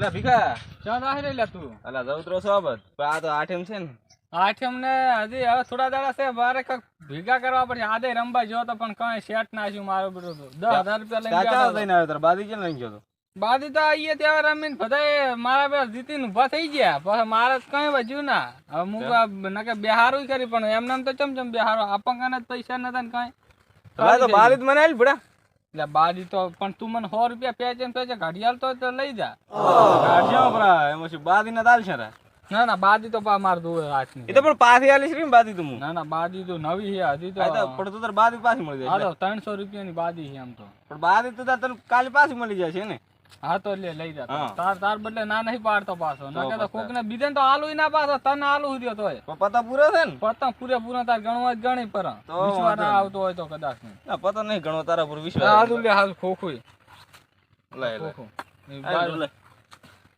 એટલે ભીખા. ક્યાં જાહે રે લે તું? અલા જવતરો સોબત પણ આ તો આઠમ છે ને. આઠમ ને હજી હવે થોડા દાડા છે બારે કંઈક ભેગા કરવા પડશે આદે રંબા જો તો પણ કઈ સેટ નાખ્યું મારું બધું તો. દસ હજાર રૂપિયા લઈને ગયા લઈને આવ્યો તાર? બાદી કેમ લઈને ગયો તો? બાદી તો આઈએ ત્યાં રમીને બધા મારા બે જીતીને ઊભા થઈ ગયા. પછી મારે કઈ વધ્યું ના. હવે હું નકે બેહારું કરી પણ એમને એમ તો ચમ ચમ બેહારો. આપણને જ પૈસા નતા ને કઈ. તો બારી જ મને આવી ભડા. એટલે બાદી તો પણ તું મને સો રૂપિયા પેચે ને પેચે ઘડિયાળ તો લઈ જા. કાઢ્યો ભરા એમાં શું બાદી ના દાલ છે રે ના ના બાદી તો માર દુવે હાથની એ તો પણ પાછી આલી છે ને બાદી તું ના ના બાદી તો નવી છે હજી તો પણ તો તાર બાદી પાછી મળી હા જાય તો ત્રણસો રૂપિયાની બાદી છે એમ તો. પણ બાદી તો તાર તને કાલે પાછી મળી જાય છે ને? હા તો લે લઈ જા. તાર તાર બદલે ના નહીં પાડતો પાછો. ના તો કોક ને બીજે તો આલુ ના પાછો તને આલુ રહ્યો તો પતા પૂરો છે ને? પતંગ પૂરેપૂરા તાર ગણવા જ ગણી પર. વિશ્વાસ ના આવતો હોય તો કદાચ નહીં. ના પતા નહીં ગણો તારા પર વિશ્વાસ હાજુ લે હાલ ખોખું. લે લે. ખોખું.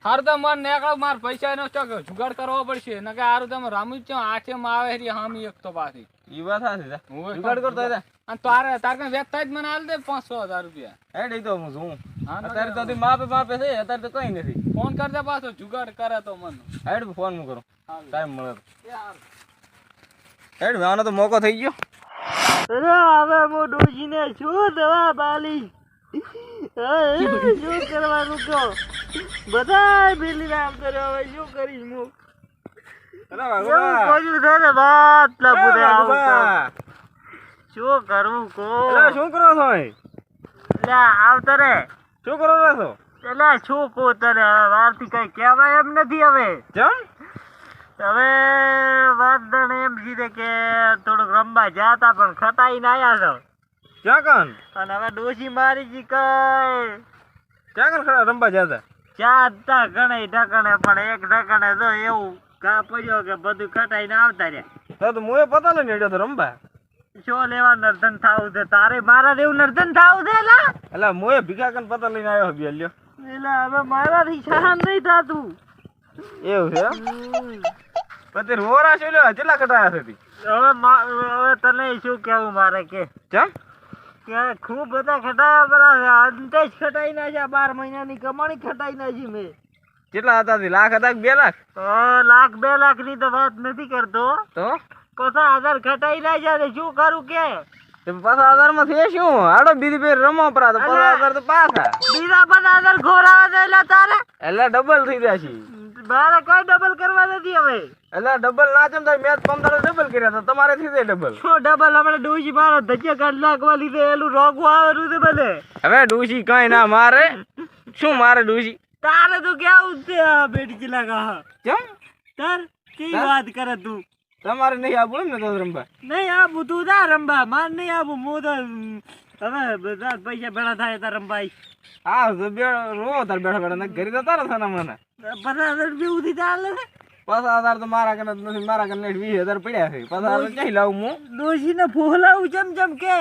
હાર તો માર નેકળો માર પૈસા નો ચોક જુગાડ કરવો પડશે. નકે હારું તમે રામુ ચો છો આઠે માં આવે રી હામી એક તો પાછી. ઈ વાત છે. જુગાડ કરતો હતા અને તારે તાર કઈ વેચ થાય જ મને હાલ દે પાંચસો હજાર રૂપિયા. હેડ તો હું શું અત્યારે તો તી માપે માપે છે અત્યારે તો કઈ નથી. ફોન કર દે પાછો જુગાડ કરે તો મને. હેડ ફોન હું કરું. ટાઈમ મળે તો. હેડ આનો તો મોકો થઈ ગયો. અરે હવે હું ડૂજીને શું દવા બાલી. હવે શું કરવાનું કહો? બધા ભેલી રામ કર્યો હવે શું કરીશ હું. શું કરવું કો શું કરો છો એટલે આવતો રે શું કરો છો એટલે શું કહું તને? હવે વારથી કઈ કહેવાય એમ નથી હવે. ચમ હવે વાત એમ છે કે થોડુંક રમવા જાતા પણ ખટાઈને આયા છો. ક્યાં કાન? અને હવે ડોશી મારી જી કઈ. ક્યાં કાન ખરા રમવા જતા ચારતા ગણે ઢકણે પણ એક ઢકણે તો એવું ઘા પડ્યો કે બધું કટાઈને આવતા રહ્યા. તો મોએ પતા લઈને હેડ્યો તો રમવા. શું લેવા નર્ધન થાવું છે તારે મારા જેવું નર્ધન થાવું છે લા એટલે મુએ ભીખા કન પતા લઈને આવ્યો બે લ્યો. એટલે હવે મારાથી સહન નહીં થાતું. એવું છે. પછી રોરા છે લ્યો કેટલા કટાયા છે તી? હવે મા- હવે તને શું કેવું મારે કે? ચમ? કે ખૂબ બધા ખટાયા પરા અંતે જ ખટાઈ નાખ્યા. બાર મહિનાની કમાણી ખટાઈ નાખી મેં. કેટલા હતા લાખ હતા બે લાખ? તો લાખ બે લાખની તો વાત નથી કરતો. તો? પચાસ હજાર ખટાઈ નાખ્યા તો શું કરું કે? તે પાછા આધારમાં છે શું? હાડો બીજી બે રમો પરા તો પચાસ હજાર તો પાછા. બીજા પચાસ હજાર ઘોરાવા જાય એટલે તારે? એટલે ડબલ થઈ જાય છે મારે કઈ ડબલ કરવા નથી હવે. એટલે ડબલ ના ચમ થાય મેચ પંદર ડબલ કર્યા તો તમારે થી ડબલ શું ડબલ હમણાં ડૂસી મારો ધજ્જા કાઢ નાખવા લીધે એલું રોગવું આવેલું છે ભલે હવે ડૂસી કઈ ના મારે. શું મારે ડૂસી તારે તો કેવું છે આ બેટકી લગા? ચમ તાર કી વાત કરે તું? તમારે નહીં આપવું ને તો રમવા. નહીં આપું તું જા રંબા માર નહીં આપું હું તો હવે બધા પૈસા ભેળા થાય તાર રંબાઈ હા તો બે રો તાર બેઠા બેઠા ઘરે તારા થાના મને. પચાસ બી ઉધી ચાલે પચાસ હજાર તો મારા કને નથી મારા કને વીસ હજાર પડ્યા છે. પચાસ હજાર ક્યાંય લાવું હું? ડોશીને ફોલાવું ચમ ચમ કે.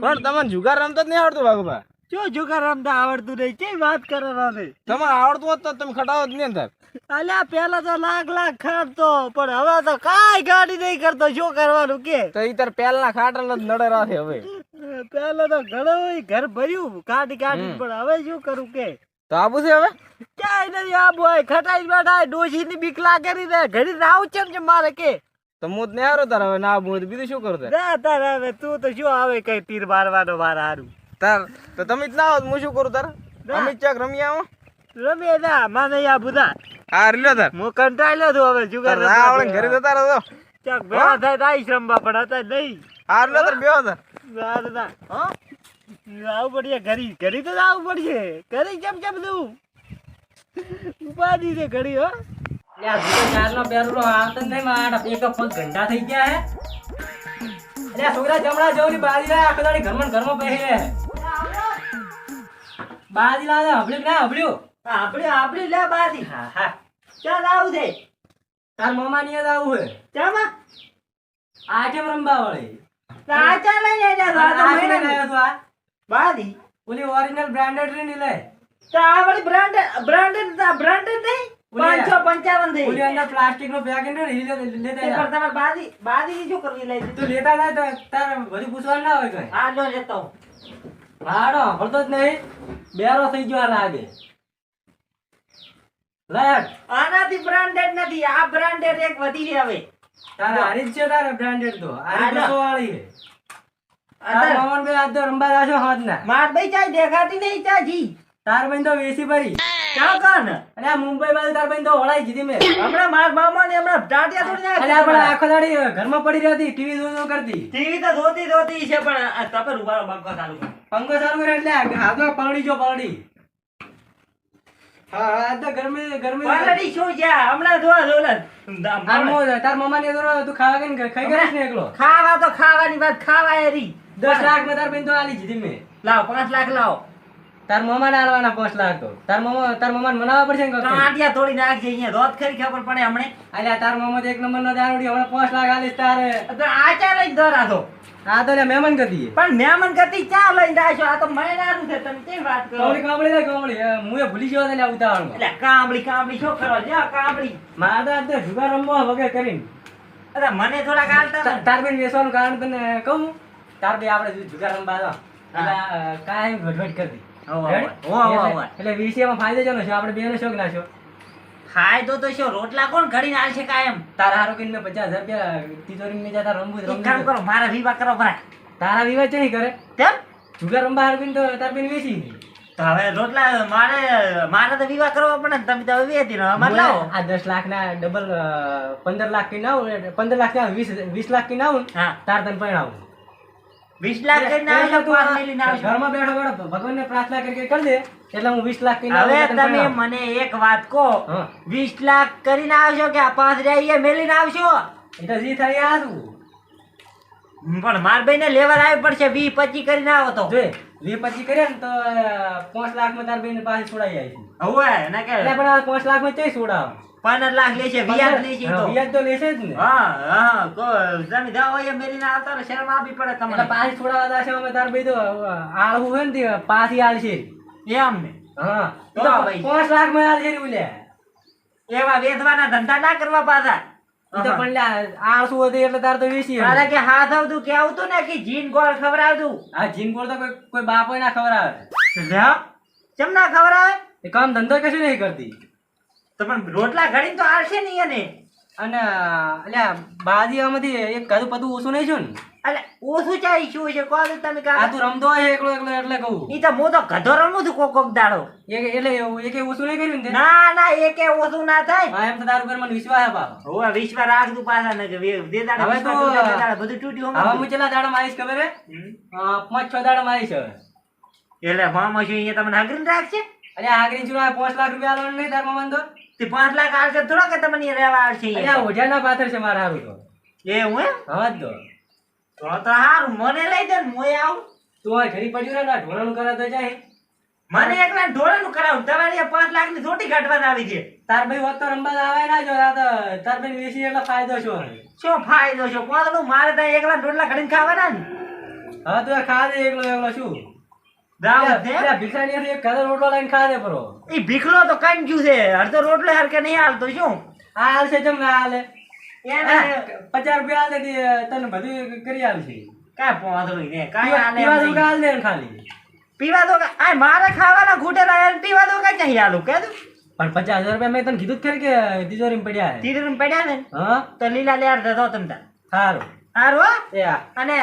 પણ તમને જુગાર રમતા જ નહીં આવડતું બાગુભા જો જુગાર રમતા આવડતું નહીં કેવી વાત કરે રામે તમારે આવડતું હોત તો તમે ખટાવો જ નહીં અંદર. અલ્યા પેલા તો લાખ લાખ ખાતો પણ હવે તો કાઈ ગાડી નહીં કરતો શું કરવાનું કે? તો ઈ તાર પેલા ખાટલ જ નડે રાખે હવે. પેલા તો ઘણો ઘર ભર્યું કાઢી કાઢી પણ હવે શું કરું કે? તો આવું છે હવે? ક્યાંય નથી આબુ હોય ખટાઈ બેઠા ડોશી ની બીક લાગે રે ઘડી રાવ ચમ ચમ મારે કે? તો હું ને હારો તાર હવે ના આવું બીજું શું કરું તાર? તાર હવે તું તો શું આવે કઈ તીર મારવાનો માર હારું? તાર તો તમે જ ના આવો હું શું કરું તાર? અમે ચક રમી આવો? રમે ના માને આ બુધા. હા રીલો તાર. હું કંટાળ્યો છું હવે જુગાર આવડે ઘરે જતા રહો. ચક ભેળા થાય તો આવીશ રમવા પણ હતા નહીં. હા રીલો તાર બેહો તાર. હા? આવું પડશે ઘરી ઘરી તો આવું પડશે. ઘરી કેમ કેમ તું ઉપાધી છે ઘડી હો. ચારનો બેરલો આવતો નહીં મારા એક પગ ગંડા થઈ ગયા હે. અલ્યા છોકરા જમણા જવની બાજી લાય આખો દાડી ઘરમાં ઘરમાં બેહી રહે. બાજી લાવે હબળ્યું ના હબળ્યું? આપણે આપણે લે બાદી હા હા. ચાલ આવું છે? તાર મામા ની યાદ આવું હે? ચામાં? આઠેમ રંબા વળી આ ચાલ આ તો આ બ્રાન્ડેડ નહીં ઓલી- પાંચસો પંચાવન થઈ. ઓલી અંદર પ્લાસ્ટિક નો પેકેટ ને ઈ લેતા જા. તમારે બાદી બાદી ની શું લઈ તું લેતા જાય તો તારે બધું પૂછવાનું ના હોય કઈ. આ લો લેતો હાડો હળતો જ નહીં. બેરો થઈ ગયો લાગે. લે. આનાથી બ્રાન્ડેડ નથી આ બ્રાન્ડેડ એક વધી છે હવે. તારા હારી છે તારે બ્રાન્ડેડ તો. આ વાળી છે. તાર અત્યારે મામાને તો રંબા રાખ્યો હાથના. માર ભાઈ ચાય દેખાતી નહીં ચાજી તાર બેન તો વેસી ભરી. ક્યાં કન અરે આ મુંબઈ બાજુ તાર બેન તો વળાઈ જીધી મેં. હમણાં માર મામા ને હમણાં ટાટિયા થોડી અરે આ આખો દાડી ઘરમાં પડી રહેતી ટીવી જોઈ કરતી. ટીવી તો જોતી જોતી છે પણ આ તપે ઉભારો ચાલુ પંખો ચાલુ કરે એટલે આ હાથ તો પલળી જો પલળી હા તો ગરમી ગરમી. પાલડી શું છે? હમણાં જોલા તાર મમ્મા ને તું ખાવા કે ખાઈ કરીશ ને એકલો? ખાવા તો ખાવાની વાત ખાવા એરી દસ લાખમાં તાર બેન તો આલી જીધી મેં લાવો પાંચ લાખ લાવો. તાર મમા ને આલવાના પાંચ લાખ તો. તાર મમા તાર મમા મનાવવા પડશે ને થોડી નાખજે અહીંયા રોત ખરી ખબર પડે હમણે. અલ્યા તાર મમા તો એક નંબર નો દારૂડી હમણે પાંચ લાખ આલીશ તારે. તો આ ચા લઈ દોરા તો આ તો લે મહેમાન ગતિ પણ મહેમાન કરતી ચા લઈને આશો આ તો મહિનાનું છે તમે કેમ વાત કરો? કામળી કામળી લે કામળી હું એ ભૂલી ગયો એટલે ઉતાવળમાં. એટલે કામડી કામડી શું કરો? લ્યો કામડી મારે તો આજ જુગાર રમવા વગર કરીને. અરે મને થોડા કાલ તાર બેન વેસવાનું કારણ તને કહું? તાર બે આપણે જુગાર રમવા દો કાયમ ગડબડ કરી હોવે, Ready? હોવે, હોવે, એટલે- વીસીમાં ફાયદો છે આપણે બેનો શોખ ના છો ફાયદો તો શું? રોટલા કોણ ઘડીને આલશે કાયમ? તારા હારો કઈને મેં પચાસ રૂપિયા તિજોરી મેં જતા રમવું જ કામ કરો મારા વિવાહ કરો ભરા તારા વિવાહ છે કરે? કેમ જુગાર રમવા હાર તો તાર બેન વેચી તો હવે રોટલા મારે મારે તો વિવાહ કરવો પડે ને તમે તો વેચી રહો અમારે લાવો. આ દસ લાખ ના ડબલ પંદર લાખ કી ના આવું પંદર લાખ ના વીસ વીસ લાખ કી ના તાર તને પરણાવું. વીસ લાખ કરીને આવશો પાંચ મિલિયન આવશો ઘરમાં બેઠો બેઠો ભગવાન ને પ્રાર્થના કરી કરી દે એટલે હું વીસ લાખ કી હવે તમે મને એક વાત કહો. વીસ લાખ કરીને આવશો કે આ પાંચ રહ્યા મેલીને આવશો? એ જી થાય આ પણ માર ભાઈને લેવા આવી પડશે વી પચી કરીને આવો તો. વી પચી કરીએ ને તો પાંચ લાખમાં તાર બેન પાસે છોડાઈ જાય છે હવે ના કે પણ પાંચ લાખમાં ચઈ છોડાવ પંદર લાખ લેશે વ્યાજ લેશે તો. વ્યાજ તો લેશે જ ને. હા હા કો તમે જાઓ એ મેલીને આવતા રહો, શરમ આપવી પડે તમને. પાસે છોડાવવા જશે અમે તાર ભાઈ તો આળવું હોય ને તે પાછી આલશે. એમ ને? હા. તો ભાઈ. પાંચ લાખમાં આલશે ને બોલ્યા એવા વેચવાના ધંધા ના કરવા પાછા. તો પણ આળસુ હતું એટલે તાર તો વેચી એમ. તારે કે હાથ આવતું કે આવતું ને કે જીન ગોળ ખવડાવતું? આ જીન ગોળ તો કોઈ કોઈ બાપો ના ખબર આવે ચમ ના ખવડાવે? એ કામ ધંધો કશું નહીં કરતી. તો પણ રોટલા ઘડીને તો આવશે નહીં અને અને અલ્યા બાજી આમાંથી એક કાજુ પતું ઓછું નહીં છું ને? અલે ઓછું ચાઈ શું છે? કહો તમે કા આ તું રમતો હોય એકલો એકલો એટલે કહું. ઈ તો મો તો ગધો રમું છું કોક કોક દાડો. એક એટલે એવું એકે ઓછું નહીં કર્યું ને ના ના એકે ઓછું ના થાય. હા એમ તો તારું ઉપર મને વિશ્વાસ બાપ હોવે વિશ્વાસ રાખતું પાછા ને કે દે દાડા હવે તો- દાડા બધું તૂટ્યું હવે. હું ચલા દાડા મારીશ ખબર હે? પાંચ છ દાડા મારીશ હવે. એટલે મામા શું અહીંયા તમને હગરીને રાખશે? અલ્યા આગળ છું પાંચ લાખ રૂપિયા આલવાનું નહીં તાર મામાને તો? તે પાંચ લાખ આવશે થોડા કે તમને રહેવા આવશે અહીંયા? ઓઢિયાના પાથર છે મારા હારું તો. એવું એમ? હા તો. તો તો હારું મને લઈ દે હું મોય આવું. તું આ ઘરી પડ્યું ના ઢોળાનું કરે તો જાય મને એકલા ઢોળાનું કરાવું. તમારે પાંચ લાખની થોડી કાઢવાના આવી છે. તાર ભાઈ હોત તો રમવા આવે ના જો તો તાર ભાઈ વેચી એટલે ફાયદો છો શું ફાયદો છે? કોણ મારે ત્યાં એકલા ઢોળલા ઘડીને ખાવાના ને. હા તો ખાધે દે એકલો એકલો શું ભીખલો તો કંજુ છે. અડધો રોટલો હરકે નહીં હાલતો શું? આ હાલશે જમ ના હાલે? એને પચાસ રૂપિયા હાલે તને બધું કરી હાલશે કાંઈ પહોંચવું ને કાંઈ પીવા હાલે દે ખાલી. પીવા તો આ મારે ખાવાના ઘૂટે રહ્યા પીવા દો કઈ નહીં હાલું કે તું. પણ પચાસ હજાર રૂપિયા મેં તને કીધું ખરી કે તિજોરી પડ્યા તિજોરી પડ્યા ને? હા. તો લીલા લેર દેતો તમ તાર સારું સારું? અને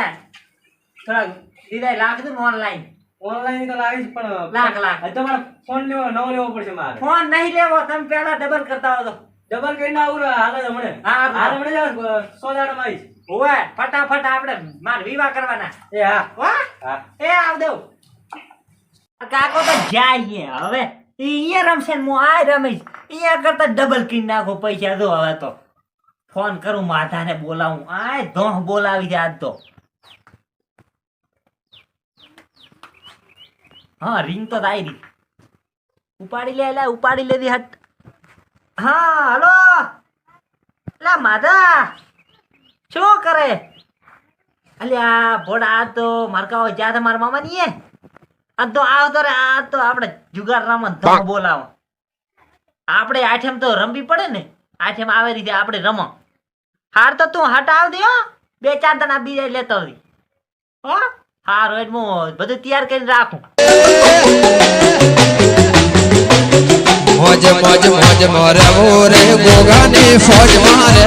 થોડા દીદાય લાખ દઉં ઓનલાઈન ઓનલાઈન તો લાવીશ પણ લાખ, લાખ. તો મારે ફોન લેવો નવો લેવો પડશે મારે. ફોન નહીં લેવો તમે પેલા ડબલ કરતા હો તો ડબલ કરીને આવું હાલ હમણે હા, હાલ હમણે જાવ સો દાડા માં આવીશ. ઓવે ફટાફટ આપણે માર વિવાહ કરવાના. એ હા. હા? એ આવ દેવ કાકો તો જાય હવે. અહીંયા રમશે ને હું આ રમીશ. અહીંયા કરતા ડબલ કરી નાખો પૈસા દો હવે તો. ફોન કરું માધાને બોલાવું. આ ધોહ બોલાવી દે આજ તો. હા રિંગ તો થાય રી. ઉપાડી લે લે ઉપાડી લેધી હટ. હા હલો. લા માધા. શું કરે? અલ્યા ભોળા આ તો મારકાઓ જ્યાં તો મારા મામા ની આ તો આવતો રે આ તો આપણે જુગાર રામા તો બોલાવો. આપણે આઠેમ તો રમવી પડે ને આઠેમ આવે રીતે આપણે રમો. હાર તો તું હટ આવ દે બે ચાર દના બીજા લેતો આવી હો હારું હું બધું તૈયાર કરીને રાખું મોજ મોજ મોજ મોરે મોરે ગોગાની ફોજ મારે